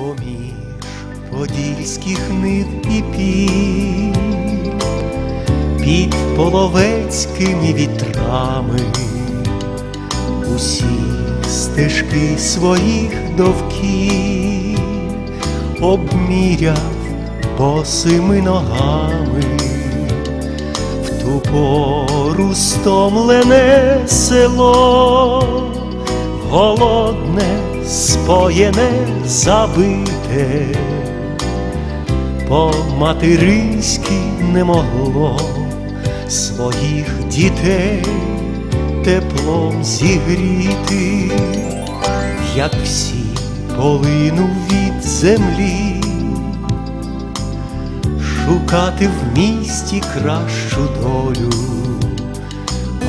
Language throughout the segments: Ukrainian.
поміж подільських нив і пів, під половецькими вітрами, усі стежки своїх довків обміряв босими ногами, в ту пору стомлене село, голодне, споєне, забите, по материнськи не могло своїх дітей теплом зігріти, як всі полинув від землі, шукати в місті кращу долю,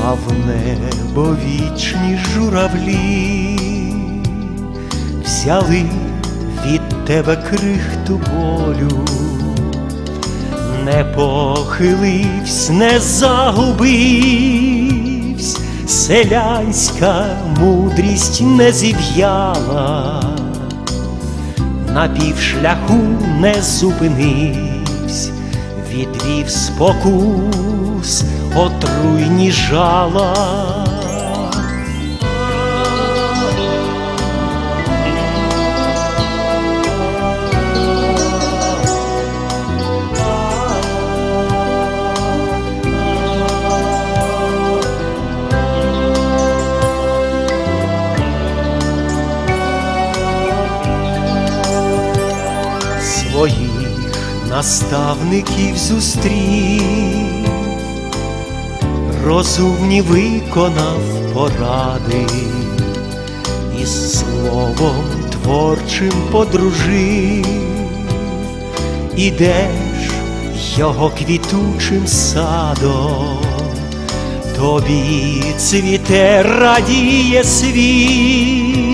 а в небо вічні журавлі взяли від тебе крихту болю, не похиливсь, не загубивсь, селянська мудрість не зів'яла, на півшляху не зупинивсь, відвів спокус отруйні жала. Своїх наставників зустрів, розумні виконав поради, і словом творчим подружив, ідеш його квітучим садом, тобі цвіте радіє світ,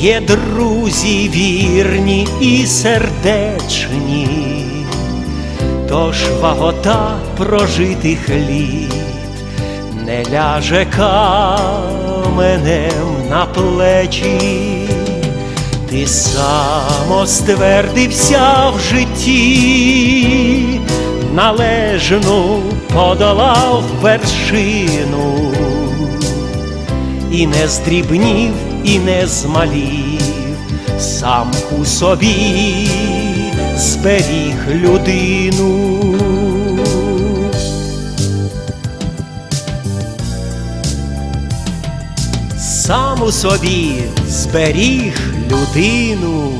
є друзі вірні і сердечні, тож вагота прожитих літ не ляже каменем на плечі. Ти сам ствердився в житті, належну подолав вершину, і не здрібнів, і не змалів, сам у собі зберіг людину. Сам у собі зберіг людину.